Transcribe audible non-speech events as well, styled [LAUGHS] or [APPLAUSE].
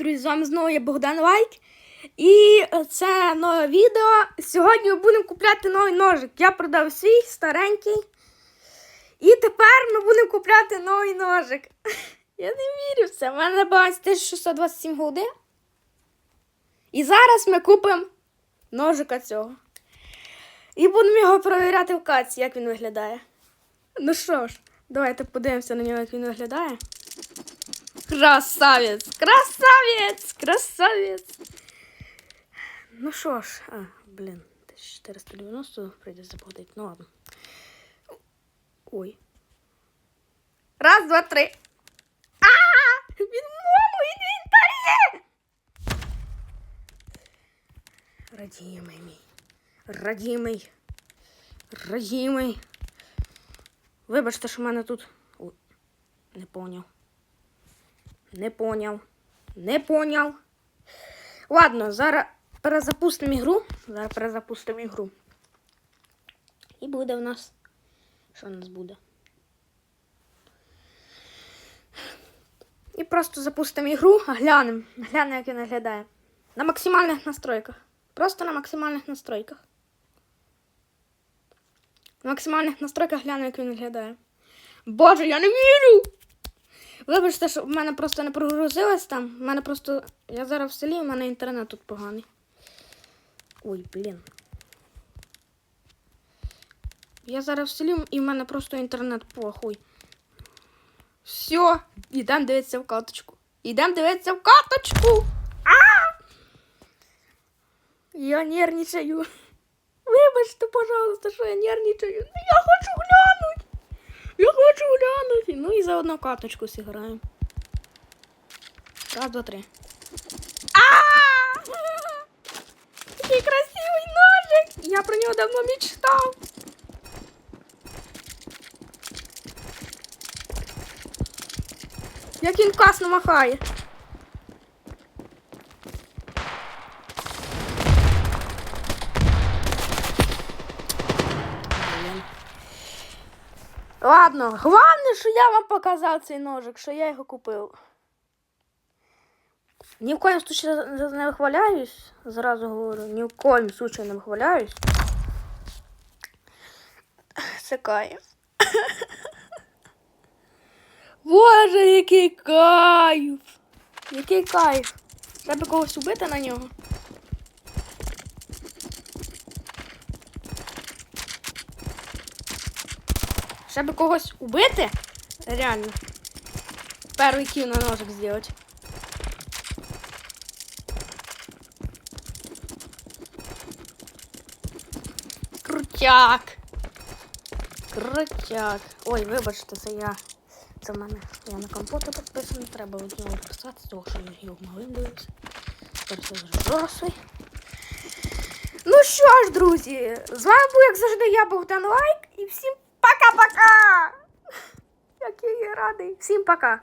друзі! З вами знову я Богдан Лайк. І це нове відео. Сьогодні ми будемо купляти новий ножик. Я продав свій старенький. І тепер ми будемо купляти новий ножик. [LAUGHS] Я не вірю в це. У мене баланс 1627 голди. І зараз ми купимо ножика цього. І будемо його перевіряти в каці, як він виглядає. Ну що ж, давайте подивимося на нього, як він виглядає. Красавець! Красавець! Красавець! Ну що ж, а, блін, 1490 прийдеться заплатити. Ну ладно. Ой. Раз, два, три. А! Він в моєму інвентарі! Радімий мій. Радімий. Радімий. Вибачте, що в мене тут. Ой, не поняв. Не поняв. Не поняв. Ладно, зараз перезапустимо ігру. Зараз перезапустимо ігру. І буде в нас. Що в нас буде? І просто запустимо ігру, глянемо. Глянемо, як він виглядає. На максимальних настройках. Просто на максимальних настройках. На максимальних настройках гляну, як він виглядає. Боже, я не вірю! Вибачте, що в мене просто не прогрузилось там. В мене просто. Я зараз в селі, у мене інтернет тут поганий. Ой, блін. Я зараз в селі і в мене просто інтернет похуй. Все, ідемо дивитися в каточку. Ідемо дивитися в каточку. А! Я нервничаю. Вибачте, пожалуйста, що я нервничаю. Ну, я хочу глянути. Я хочу глянути. Ну і заодно каточку зіграємо. Раз, два, три. А! Такий красивий ножик! Я про нього давно мечтав. Як він класно махає. Ладно, головне, що я вам показав цей ножик, що я його купив. Ні в коїм случаї не вихваляюсь, зразу говорю, ні в коїм случаї не вихваляюсь. Це кайф. [LAUGHS] Боже, який кайф! Який кайф! Треба когось убити на нього. Щоб когось убити? Реально. Перший кіл на ножик зробити. Крутяк. Крутяк. Ой, вибачте, це я. Це в мене. Я на компоту підписаний, треба від нього писати, того, що я його малим дивився. Тепер вже дорослий. Ну що ж, друзі, з вами був, як завжди, я Богдан Лайк. І всім пока-пока! Як я радий. Всім пока!